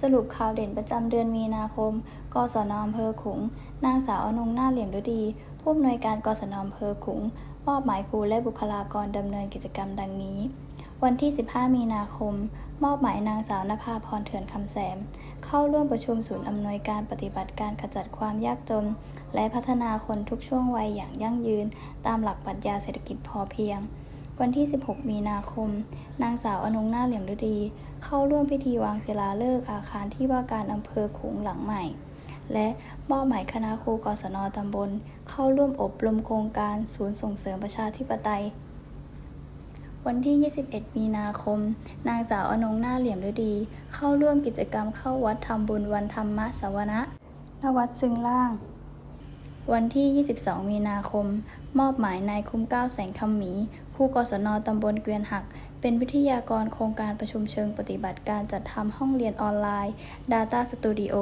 สรุปข่าวเด่นประจำเดือนมีนาคม กศนอำเภอขุง นางสาวอนงหน้าเหลี่ยมฤดี ผู้อำนวยการกศนอำเภอขุง มอบหมายครูและบุคลากรดำเนินกิจกรรมดังนี้ วันที่ 15 มีนาคม มอบหมายนางสาวนภาพรเถื่อนคำแสม เข้าร่วมประชุมศูนย์อำนวยการปฏิบัติการขจัดความยากจน และพัฒนาคนทุกช่วงวัยอย่างยั่งยืน ตามหลักปรัชญาเศรษฐกิจพอเพียง วันที่ 16 มีนาคม นางสาวอนงหน้าเหลี่ยมฤดี เข้าร่วมพิธีวางศิลาฤกษ์อาคารที่ว่าการอำเภอขลุงหลังใหม่ และมอบหมายคณะครูกศนตำบล เข้าร่วมอบรมโครงการศูนย์ส่งเสริมประชาธิปไตย วันที่ 21 มีนาคม นางสาวอนงหน้าเหลี่ยมฤดี เข้าร่วมกิจกรรมเข้าวัดทำบุญวันธรรมสวนะณวัดซึ่งล่าง วันที่ 22 มีนาคม มอบหมายนายคุ้มเก้าแสงคำหมีครูกศนตำบลเกวียนหัก เป็นวิทยากรโครงการประชุมเชิงปฏิบัติการจัดทำห้องเรียนออนไลน์ Data Studio